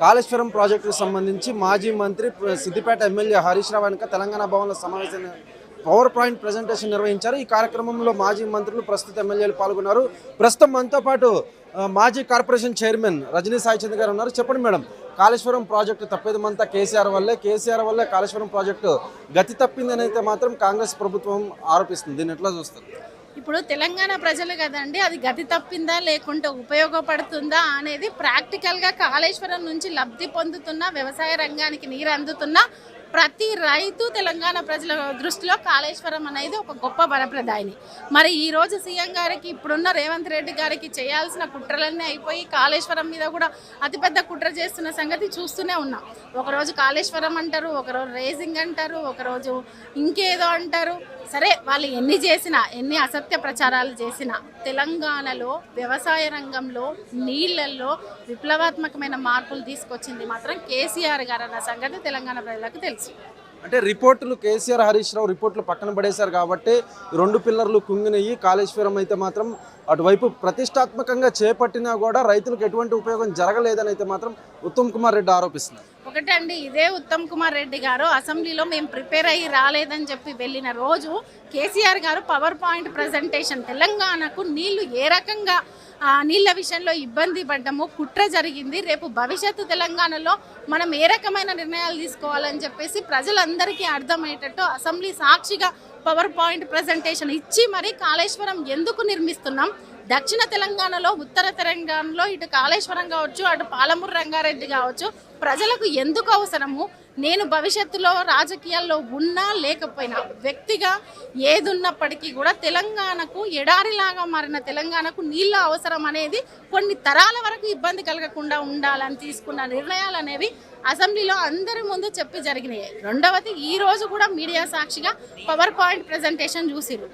కాళేశ్వరం ప్రాజెక్టుకు సంబంధించి మాజీ మంత్రి సిద్దిపేట ఎమ్మెల్యే హరీష్ రావు వెనుక తెలంగాణ భవన్లో సమావేశం పవర్ పాయింట్ ప్రజెంటేషన్ నిర్వహించారు. ఈ కార్యక్రమంలో మాజీ మంత్రులు ప్రస్తుత ఎమ్మెల్యేలు పాల్గొన్నారు. ప్రస్తుతం మనతో పాటు మాజీ కార్పొరేషన్ చైర్మన్ రజనీ సాయిచంద్ గారు ఉన్నారు. చెప్పండి మేడం కాళేశ్వరం ప్రాజెక్టు తప్పేదమంతా కేసీఆర్ వల్లే కేసీఆర్ వల్లే కాళేశ్వరం ప్రాజెక్టు గతి తప్పిందని అయితే మాత్రం కాంగ్రెస్ ప్రభుత్వం ఆరోపిస్తుంది. దీన్ని ఎట్లా చూస్తారు? ఇప్పుడు తెలంగాణ ప్రజలు కదండి అది గతి తప్పిందా లేకుంటే ఉపయోగపడుతుందా అనేది ప్రాక్టికల్గా కాళేశ్వరం నుంచి లబ్ధి పొందుతున్న వ్యవసాయ రంగానికి నీరు అందుతున్న ప్రతి రైతు తెలంగాణ ప్రజల దృష్టిలో కాళేశ్వరం అనేది ఒక గొప్ప వరప్రదాయిని మరి ఈరోజు సీఎం గారికి ఇప్పుడున్న రేవంత్ రెడ్డి గారికి చేయాల్సిన కుట్రలన్నీ అయిపోయి కాళేశ్వరం మీద కూడా అతిపెద్ద కుట్ర చేస్తున్న సంగతి చూస్తూనే ఉన్నాం. ఒకరోజు కాళేశ్వరం అంటారు ఒకరోజు రేసింగ్ అంటారు ఒకరోజు ఇంకేదో అంటారు. సరే వాళ్ళు ఎన్ని చేసినా ఎన్ని అసత్య ప్రచారాలు చేసినా తెలంగాణలో వ్యవసాయ రంగంలో నీళ్ళల్లో విప్లవాత్మకమైన మార్పులు తీసుకొచ్చింది మాత్రం కేసీఆర్ గారు అన్న సంగతి తెలంగాణ ప్రజలకు తెలుసు. అంటే రిపోర్టులు కేసీఆర్ హరీష్ రావు రిపోర్టులు పక్కన పడేశారు కాబట్టి రెండు పిల్లర్లు కుంగినయ్యి కాళేశ్వరం అయితే మాత్రం అటువైపు ప్రతిష్టాత్మకంగా చేపట్టినా కూడా రైతులకు ఎటువంటి ఉపయోగం జరగలేదని అయితే మాత్రం ఉత్తమ్ కుమార్ రెడ్డి ఆరోపిస్తున్నారు. ఒకటే అండి ఇదే ఉత్తమ్ కుమార్ రెడ్డి గారు అసెంబ్లీలో మేము ప్రిపేర్ అయ్యి రాలేదని చెప్పి వెళ్ళిన రోజు కేసీఆర్ గారు పవర్ పాయింట్ ప్రజెంటేషన్ తెలంగాణకు నీళ్ళు ఏ రకంగా ఆ, నీళ్ళ విషయంలో ఇబ్బంది పడ్డము కుట్ర జరిగింది. రేపు భవిష్యత్తు తెలంగాణలో మనం ఏ రకమైన నిర్ణయాలు తీసుకోవాలని చెప్పేసి ప్రజలందరికీ అర్థమయ్యేటట్టు అసెంబ్లీ సాక్షిగా పవర్ పాయింట్ ప్రజెంటేషన్ ఇచ్చి మరి కాళేశ్వరం ఎందుకు నిర్మిస్తున్నాం? దక్షిణ తెలంగాణలో ఉత్తర తెలంగాణలో ఇటు కాళేశ్వరం కావచ్చు అటు పాలమూరు రంగారెడ్డి కావచ్చు ప్రజలకు ఎందుకు అవసరము? నేను భవిష్యత్తులో రాజకీయాల్లో ఉన్నా లేకపోయినా వ్యక్తిగా ఏదున్నప్పటికీ కూడా తెలంగాణకు ఎడారిలాగా మారిన తెలంగాణకు నీళ్ళ అవసరం అనేది కొన్ని తరాల వరకు ఇబ్బంది కలగకుండా ఉండాలని తీసుకున్న నిర్ణయాలు అనేవి అసెంబ్లీలో అందరి ముందు చెప్పి జరిగినాయి. రెండవది ఈ రోజు కూడా మీడియా సాక్షిగా పవర్ పాయింట్ ప్రజెంటేషన్ చూసిరు